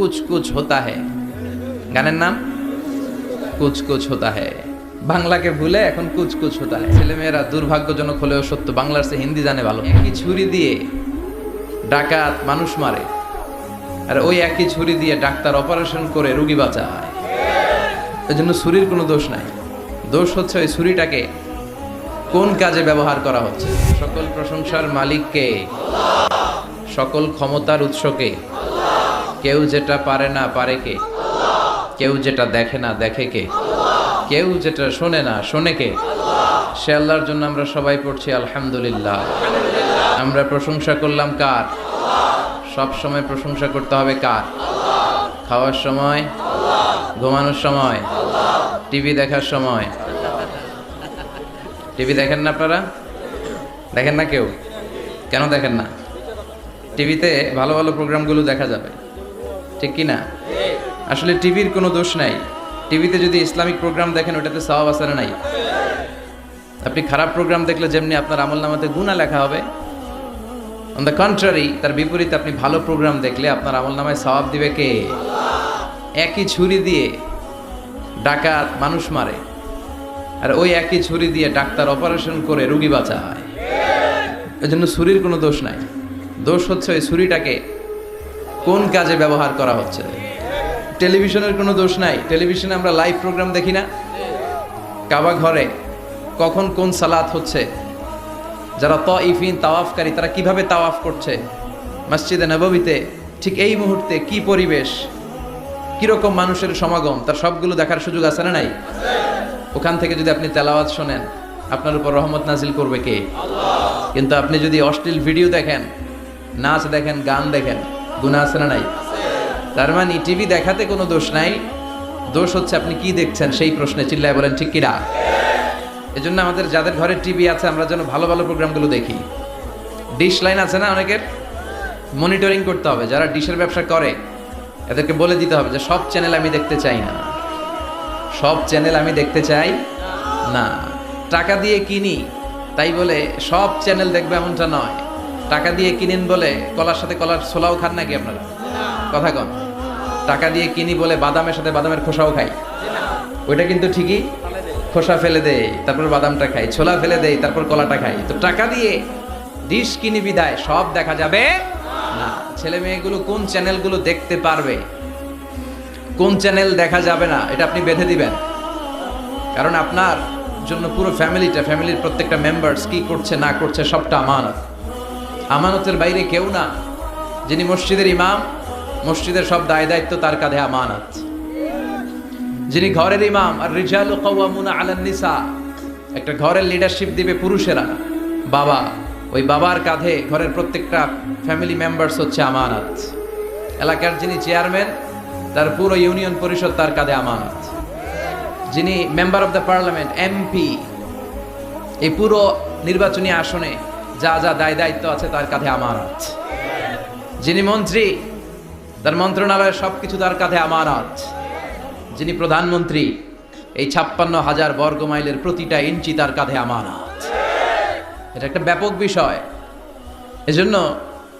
কুচ কুচ হোতা হ্যায় গানের নাম? কুচ কুচ হোতা হ্যায় বাংলাকে ভুলে এখন কুচ কুচ হোতা হ্যায় ছেলেমেয়েরা দুর্ভাগ্যজনক হলেও সত্য, বাংলার সে হিন্দি জানে ভালো। একই ছুরি দিয়ে ডাকাত মানুষ মারে। আর ওই একই ছুরি দিয়ে ডাক্তার অপারেশন করে রুগী বাঁচায়। এই জন্য ছুরির কোনো দোষ নাই। দোষ হচ্ছে ওই ছুরিটাকে কোন কাজে ব্যবহার করা হচ্ছে? সকল প্রশংসার মালিককে, সকল ক্ষমতার উৎসকে কেউ যেটা পারে না পারে কে? কেউ যেটা দেখে না দেখে কে? কেউ যেটা শোনে না শোনে কে? সে আল্লাহর জন্য আমরা সবাই পড়ছি আলহামদুলিল্লাহ। আমরা প্রশংসা করলাম কার? সব সময় প্রশংসা করতে হবে কার? খাওয়ার সময়? ঘুমানোর সময়? টিভি দেখার সময়? টিভি দেখেন না আপনারা? দেখেন না কেউ? কেন দেখেন না? টিভিতে ভালো ভালো প্রোগ্রামগুলো দেখা যাবে। ঠিক কি না আসলে টিভির কোনো দোষ নাই। টিভিতে যদি ইসলামিক প্রোগ্রাম দেখেন, ওটাতে আছে না নাই? আপনি খারাপ প্রোগ্রাম দেখলে যেমনি আপনার আমল নামাতে গুণা লেখা হবে অন দ্য কন্ট্রারি তার বিপরীতে আপনি ভালো প্রোগ্রাম দেখলে আপনার আমল নামায় সওয়াব দিবে কে? একই ছুরি দিয়ে ডাকাত মানুষ মারে, আর ওই একই ছুরি দিয়ে ডাক্তার অপারেশন করে রুগী বাঁচা বাঁচায় এজন্য ছুরির কোনো দোষ নাই। দোষ হচ্ছে ওই ছুরিটাকে কোন কাজে ব্যবহার করা হচ্ছে? টেলিভিশনের কোনো দোষ নাই। টেলিভিশনে আমরা লাইভ প্রোগ্রাম দেখি না। কাবা ঘরে কখন কোন সালাত হচ্ছে? যারা ত ইফিন তাওয়াফকারী, তারা কীভাবে তাওয়াফ করছে? মসজিদে নববীতে ঠিক এই মুহূর্তে কি পরিবেশ? কীরকম মানুষের সমাগম? তার সবগুলো দেখার সুযোগ আছে না নাই? ওখান থেকে যদি আপনি তেলাওয়াত শোনেন, আপনার উপর রহমত নাজিল করবে কে? কিন্তু আপনি যদি অশ্লীল ভিডিও দেখেন, নাচ দেখেন, গান দেখেন গুণা আছে না নাই? তার মানে টিভি দেখাতে কোনো দোষ নাই। দোষ হচ্ছে আপনি কি দেখছেন সেই প্রশ্নে চিল্লায় বলেন, ঠিক কিনা? এজন্য আমাদের যাদের ঘরে টিভি আছে, আমরা যেন ভালো ভালো প্রোগ্রামগুলো দেখি। ডিশ লাইন আছে না অনেকের? মনিটরিং করতে হবে, যারা ডিশের ব্যবসা করে, এদেরকে বলে দিতে হবে যে, সব চ্যানেল আমি দেখতে চাই না। সব চ্যানেল আমি দেখতে চাই না। টাকা দিয়ে কিনি, তাই বলে সব চ্যানেল দেখবে এমনটা নয়। টাকা দিয়ে কিনেন বলে কলার সাথে কলার ছোলাও খান নাকি আপনারা? কথা কন। টাকা দিয়ে কিনি বলে বাদামের সাথে বাদামের খোসাও খাই। ওইটা কিন্তু ঠিকই, খোসা ফেলে দেয়, তারপর বাদামটা খাই, ছোলা ফেলে দেয়, তারপর কলাটা খাই। তো টাকা দিয়ে ডিশ কিনি বিদায়, সব দেখা যাবে না। ছেলে মেয়েগুলো কোন চ্যানেলগুলো দেখতে পারবে? কোন চ্যানেল দেখা যাবে না? এটা আপনি বেঁধে দিবেন। কারণ আপনার জন্য পুরো ফ্যামিলিটা ফ্যামিলির প্রত্যেকটা মেম্বার্স কি করছে, না করছে, সবটা আমানত। আমানতের বাইরে কেউ না। যিনি মসজিদের ইমাম, মসজিদের সব দায় দায়িত্ব তার কাঁধে আমানত। যিনি ঘরের ইমাম আর রিজালু কাওয়ামুনা নিসা। একটা ঘরের লিডারশিপ দিবে পুরুষেরা। বাবা, ওই বাবার কাঁধে ঘরের প্রত্যেকটা ফ্যামিলি মেম্বার্স হচ্ছে আমানত। এলাকার যিনি চেয়ারম্যান তার পুরো ইউনিয়ন পরিষদ তার কাঁধে আমানত। যিনি member of the parliament MP এই পুরো নির্বাচনী আসনে যা যা দায় দায়িত্ব আছে তার কাঁধে আমানত। যিনি মন্ত্রী, তার মন্ত্রণালয়ের সব কিছু তার কাঁধে আমানত। যিনি প্রধানমন্ত্রী, এই ছাপ্পান্ন হাজার বর্গ মাইলের প্রতিটা ইঞ্চি তার কাঁধে আমানত। এটা একটা ব্যাপক বিষয়। এজন্য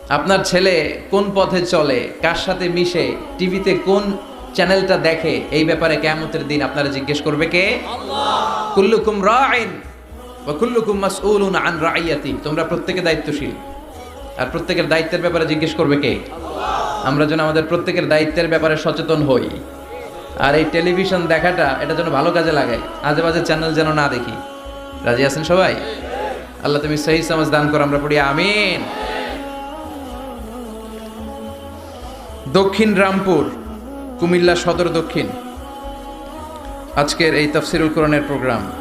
আপনার ছেলে কোন পথে চলে, কার সাথে মিশে, টিভিতে কোন চ্যানেলটা দেখে, এই ব্যাপারে কেমতের দিন আপনারা জিজ্ঞেস করবে কে? কুল্লুকুম রাইন। তোমরা প্রত্যেকে দায়িত্বশীল। আর প্রত্যেকের দায়িত্বের ব্যাপারে জিজ্ঞেস করবে কে? আমরা যেন আমাদের প্রত্যেকের দায়িত্বের ব্যাপারে সচেতন হই। আর এই টেলিভিশন দেখাটা, এটা যেন ভালো কাজে লাগাই আজে বাজে চ্যানেল যেন না দেখি। রাজি আছেন সবাই? আল্লাহ তুমি সহি সমাজ দান করো, আমরা পড়ি আমিন। দক্ষিণ রামপুর, কুমিল্লা সদর দক্ষিণ। আজকের এই তফসিরুল কোরআনের প্রোগ্রাম।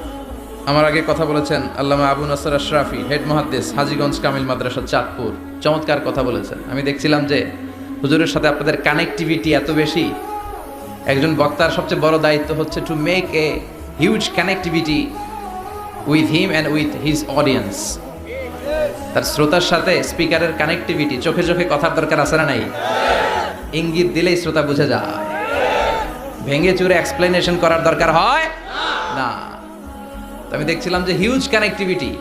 আমার আগে কথা বলেছেন আল্লামা আবু নাসর আশরাফি, হেড মহাদ্দেস, হাজিগঞ্জ কামিল মাদ্রাসা, চাঁদপুর। চমৎকার কথা বলেছেন। আমি দেখছিলাম যে হুজুরের সাথে আপনাদের কানেক্টিভিটি এত বেশি। একজন বক্তার সবচেয়ে বড় দায়িত্ব হচ্ছে to make a huge connectivity with him and with his audience তার শ্রোতার সাথে স্পিকারের কানেক্টিভিটি চোখে চোখে কথার দরকার আছে না নাই? ইঙ্গিত দিলেই শ্রোতা বুঝে যায়। ভেঙে চুরে এক্সপ্লেনেশন করার দরকার হয় না। আমি দেখছিলাম যে হিউজ কানেক্টিভিটি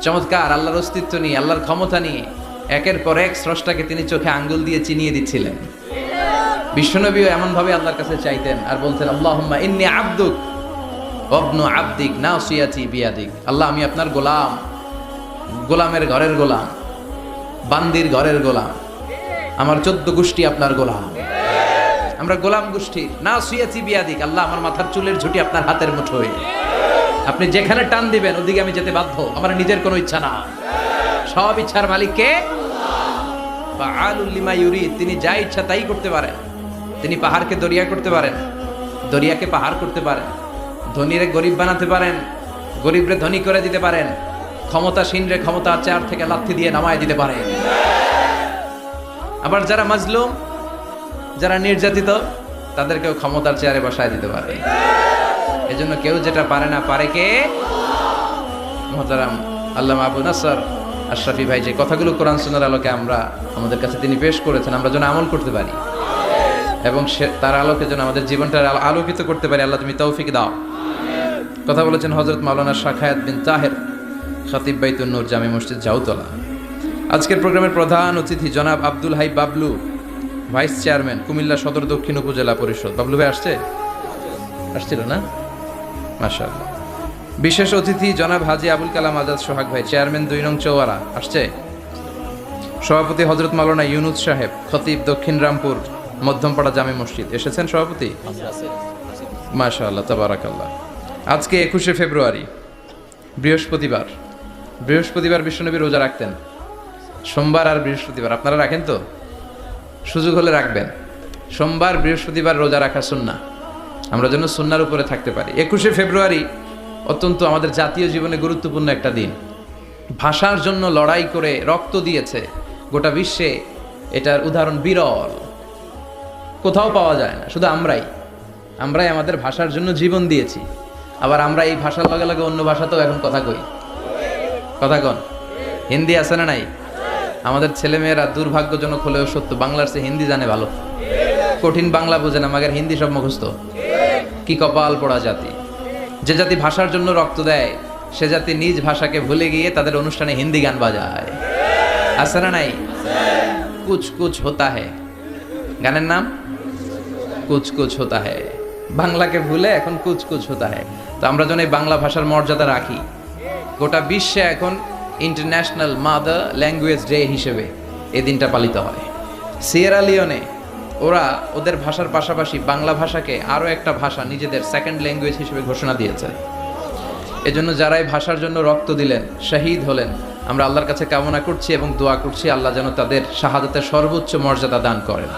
চমৎকার, আল্লাহর অস্তিত্ব নিয়ে, আল্লাহর ক্ষমতা নিয়ে। একের পর এক স্রষ্টাকে তিনি চোখে আঙ্গুল দিয়ে চিনিয়ে দিচ্ছিলেন। বিশ্বনবীও এমনভাবে আল্লাহর কাছে চাইতেন আর বলতেন, আল্লাহুম্মা ইন্নি আব্দুক অবনু আব্দিক না সিয়াচি বিয়াদিক। আল্লাহ, আমি আপনার গোলাম। গোলামের ঘরের গোলাম। বান্দির ঘরের গোলাম। আমার চোদ্দ গোষ্ঠী আপনার গোলাম। আমরা গোলাম গোষ্ঠী না সুয়াচি বিয়াদিক। আল্লাহ, আমার মাথার চুলের ঝুটি আপনার হাতের মুঠোয়। আপনি যেখানে টান দিবেন, ওদিকে আমি যেতে বাধ্য। আমার নিজের কোনো ইচ্ছা না। সব ইচ্ছার মালিক কে বা তিনি যা ইচ্ছা তাই করতে পারেন। তিনি পাহাড়কে দরিয়া করতে পারেন, দরিয়াকে পাহাড় করতে পারেন, ধনীরে গরিব বানাতে পারেন, গরিবরে ধনী করে দিতে পারেন, ক্ষমতাসীনরে ক্ষমতা চেয়ার থেকে লাথি দিয়ে নামায় দিতে পারেন। আবার যারা মাজলুম, যারা নির্যাতিত, তাদেরকেও ক্ষমতার চেয়ারে বসায় দিতে পারে। এজন্য কেউ যেটা পারে না পারে কে? মহতারাম আল্লাহ আবু নাসর আশরাফি ভাই, যে কথাগুলো কোরআন সুন্নার আলোকে আমরা, আমাদের কাছে তিনি পেশ করেছেন, আমরা যেন আমল করতে পারি। এবং সে, তার আলোকে যেন আমাদের জীবনটা আলোকিত করতে পারি, আল্লাহ তুমি তৌফিক দাও। কথা বলেছেন হজরত মাওলানা শাখায়াত বিন তাহের, খতিব বাইতুন নূর জামে মসজিদ, জাউতলা। আজকের প্রোগ্রামের প্রধান অতিথি জনাব আব্দুল হাই বাবলু, ভাইস চেয়ারম্যান, কুমিল্লা সদর দক্ষিণ উপজেলা পরিষদ। বাবলু ভাই, আসছে? আসছিল না? মাশা বিশেষ অতিথি জনাব হাজি আবুল কালাম আজাদ সোহাগ ভাই, চেয়ারম্যান দুই নং চৌয়ারা। আসছে? সভাপতি হজরত মাওলানা ইউনুস সাহেব, খতিব দক্ষিণ রামপুর, মধ্যমপাড়া জামে মসজিদ। এসেছেন সভাপতি? মাশা আল্লাহ তাবারাকাল্লাহ। আজকে একুশে ফেব্রুয়ারি, বৃহস্পতিবার। বৃহস্পতিবার বিশ্বনবী রোজা রাখতেন। সোমবার আর বৃহস্পতিবার, আপনারা রাখেন তো? সুযোগ হলে রাখবেন। সোমবার, বৃহস্পতিবার রোজা রাখা সুন্না আমরা যেন সুন্নার উপরে থাকতে পারি। একুশে ফেব্রুয়ারি অত্যন্ত আমাদের জাতীয় জীবনে গুরুত্বপূর্ণ একটা দিন। ভাষার জন্য লড়াই করে রক্ত দিয়েছে গোটা বিশ্বে। এটার উদাহরণ বিরল। কোথাও পাওয়া যায় না, শুধু আমরাই। আমরাই আমাদের ভাষার জন্য জীবন দিয়েছি। আবার আমরা এই ভাষার লগে লগে অন্য ভাষাতেও এখন কথা কই। কথা কন। হিন্দি আছে না নাই? আমাদের ছেলেমেয়েরা দুর্ভাগ্যজনক হলেও সত্য, বাংলার সে হিন্দি জানে ভালো। কঠিন বাংলা বোঝে না, মাগের হিন্দি সব মুখস্থ। কি কপাল পড়া জাতি? যে জাতি ভাষার জন্য রক্ত দেয়, সে জাতি নিজ ভাষাকে ভুলে গিয়ে তাদের অনুষ্ঠানে হিন্দি গান বাজায়। আছে না নাই? কুচ কুচ হোতা হে। গানের নাম? কুচ কুচ হোতা হে। বাংলাকে ভুলে এখন কুচ কুচ হোতা হে। তো আমরা যেন এই বাংলা ভাষার মর্যাদা রাখি। গোটা বিশ্বে এখন ইন্টারন্যাশনাল মাদার ল্যাঙ্গুয়েজ ডে হিসেবে এই দিনটা পালিত হয়। সিয়েরা লিওনে ওরা ওদের ভাষার পাশাপাশি বাংলা ভাষাকে আরও একটা ভাষা নিজেদের সেকেন্ড ল্যাঙ্গুয়েজ হিসেবে ঘোষণা দিয়েছে। এজন্য যারা এই ভাষার জন্য রক্ত দিলেন, শহীদ হলেন, আমরা আল্লাহর কাছে কামনা করছি এবং দোয়া করছি, আল্লাহ যেন তাদের শাহাদাতের সর্বোচ্চ মর্যাদা দান করেন।